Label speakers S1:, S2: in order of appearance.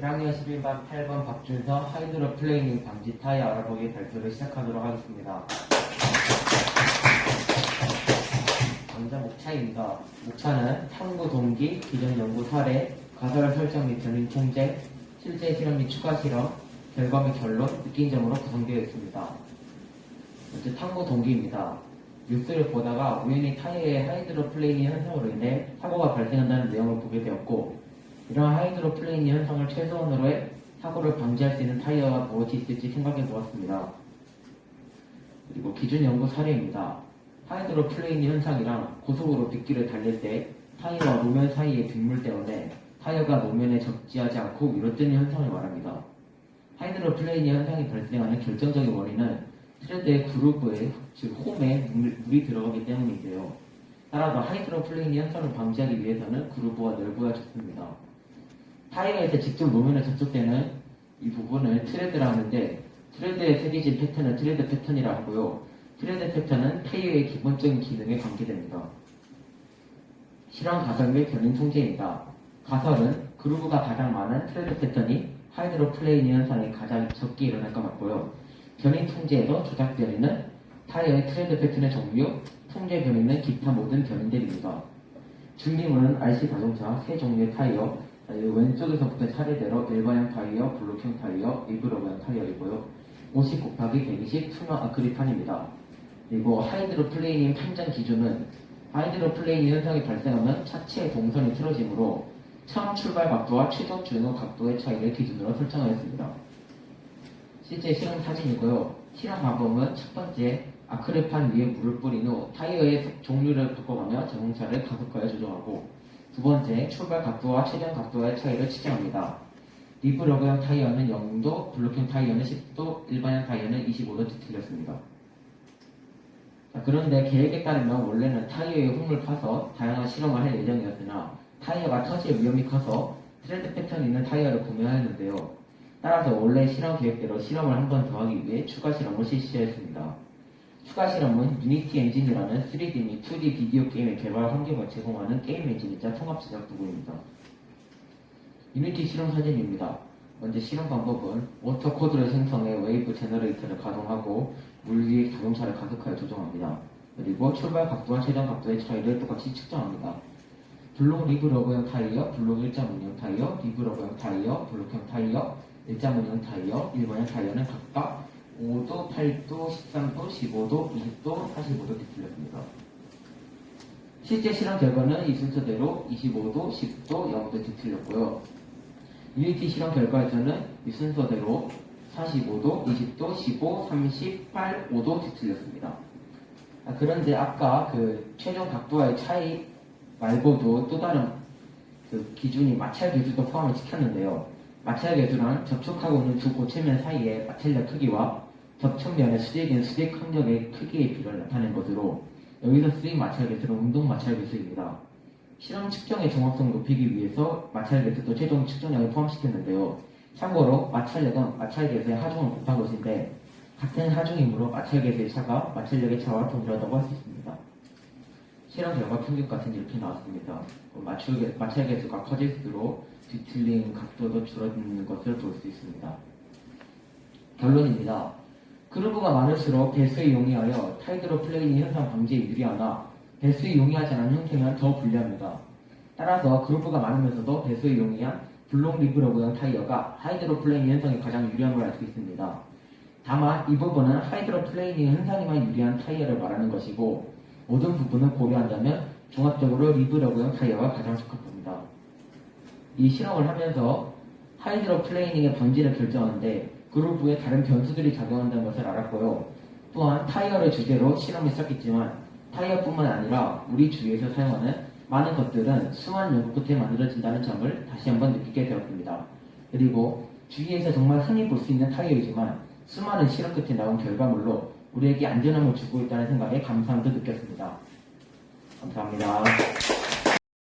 S1: 1학년 11반 8번 박준서 하이드로 플레이닝 방지 타이 알아보기 발표를 시작하도록 하겠습니다. 먼저 목차입니다. 목차는 탐구 동기, 기존 연구 사례, 가설 설정 및 견인 통제, 실제 실험 및 추가 실험, 결과 및 결론, 느낀 점으로 구성되어 있습니다. 먼저 탐구 동기입니다. 뉴스를 보다가 우연히 타이어의 하이드로 플레이닝 현상으로 인해 사고가 발생한다는 내용을 보게 되었고 이러한 하이드로 플레이닝 현상을 최소한으로 해 사고를 방지할 수 있는 타이어가 무엇이 있을지 생각해 보았습니다. 그리고 기준 연구 사례입니다. 하이드로 플레이닝 현상이랑 고속으로 빗길을 달릴 때 타이어와 노면 사이의 빗물 때문에 타이어가 노면에 접지하지 않고 위로 뜨는 현상을 말합니다. 하이드로 플레이닝 현상이 발생하는 결정적인 원인은 트레드의 그루브에 즉 홈에 물, 물이 들어가기 때문인데요. 따라서 하이드로 플레이닝 현상을 방지하기 위해서는 그루브가 넓어야 좋습니다. 타이어에서 직접 노면에 접촉되는 이 부분을 트레드라 하는데 트레드에 새겨진 패턴은 트레드 패턴이라 하고요. 트레드 패턴은 타이어의 기본적인 기능에 관계됩니다. 실험 가설 및 견인 통제입니다. 가설은 그루브가 가장 많은 트레드 패턴이 하이드로 플레이닝 현상이 가장 적게 일어날 것 같고요. 견인 통제에서 조작 변이는 타이어의 트레드 패턴의 종류, 통제 변이는 기타 모든 변이들입니다. 중기물은 RC 자동차 세 종류의 타이어, 왼쪽에서부터 차례대로 일반형 타이어, 블록형 타이어, 리브러브형 타이어이고요. 50 곱하기 120 투명 아크릴판입니다. 그리고 하이드로 플레이닝 판정 기준은 하이드로 플레이닝 현상이 발생하면 차체의 동선이 틀어지므로 처음 출발 각도와 최종 주행 각도의 차이를 기준으로 설정하였습니다. 실제 실험 사진이고요. 실험 방법은 첫 번째 아크릴판 위에 물을 뿌린 후 타이어의 종류를 바꿔가며 자동차를 가속하여 조정하고 두 번째 출발 각도와 최종 각도의 차이를 측정합니다. 리브러그형 타이어는 0도, 블록형 타이어는 10도, 일반형 타이어는 25도 뒤틀렸습니다. 자, 그런데 계획에 따르면 원래는 타이어에 홈을 파서 다양한 실험을 할 예정이었으나 타이어가 터질 위험이 커서 트레드 패턴 있는 타이어를 구매하였는데요. 따라서 원래 실험 계획대로 실험을 한 번 더 하기 위해 추가 실험을 실시했습니다. 추가 실험은 유니티 엔진이라는 3D 및 2D 비디오 게임의 개발 환경을 제공하는 게임 엔진이자 통합 제작 도구입니다. 유니티 실험 사진입니다. 먼저 실험 방법은 워터 코드를 생성해 웨이브 제너레이터를 가동하고 물 위에 자동차를 가속하여 조정합니다. 그리고 출발 각도와 최종 각도의 차이를 똑같이 측정합니다. 블록 리브러브형 타이어, 블록 일자문형 타이어, 리브러브형 타이어, 블록형 타이어, 일자문형 타이어, 일반형 타이어는 각각 5도, 8도, 13도, 15도, 20도, 45도 뒤틀렸습니다. 실제 실험 결과는 이 순서대로 25도, 10도, 0도 뒤틀렸고요. 유니티 실험 결과에서는 이 순서대로 45도, 20도, 15, 38, 5도 뒤틀렸습니다. 아, 그런데 아까 그 최종 각도와의 차이 말고도 또 다른 그 기준이 마찰 계수도 포함을 시켰는데요. 마찰 계수란 접촉하고 있는 두 고체면 사이의 마찰력 크기와 접촉면의 수직인 수직 항력의 크기의 비를 나타낸 것으로 여기서 쓰인 마찰 계수는 운동 마찰 계수입니다. 실험 측정의 정확성 높이기 위해서 마찰 계수도 최종 측정량을 포함시켰는데요. 참고로 마찰력은 마찰 계수의 하중을 곱한 것인데 같은 하중이므로 마찰 계수의 차가 마찰력의 차와 동일하다고 할 수 있습니다. 실험 결과 평균 같은 이렇게 나왔습니다. 마찰, 마찰 계수가 커질수록 뒤틀린 각도도 줄어드는 것을 볼 수 있습니다. 결론입니다. 그루브가 많을수록 배수에 용이하여 타이드로 플레이닝 현상 방지에 유리하나 배수에 용이하지 않은 형태면 더 불리합니다. 따라서 그루브가 많으면서도 배수에 용이한 블록 리브러브형 타이어가 하이드로 플레이닝 현상에 가장 유리한 걸 알 수 있습니다. 다만 이 부분은 하이드로 플레이닝 현상에만 유리한 타이어를 말하는 것이고 모든 부분을 고려한다면 종합적으로 리브러브형 타이어가 가장 적합합니다. 이 실험을 하면서 하이드로 플레이닝의 방지를 결정하는데 그루브에 다른 변수들이 작용한다는 것을 알았고요. 또한 타이어를 주제로 실험을 시작했지만 타이어뿐만 아니라 우리 주위에서 사용하는 많은 것들은 수많은 연구 끝에 만들어진다는 점을 다시 한번 느끼게 되었습니다. 그리고 주위에서 정말 흔히 볼 수 있는 타이어이지만 수많은 실험 끝에 나온 결과물로 우리에게 안전함을 주고 있다는 생각에 감사함도 느꼈습니다. 감사합니다.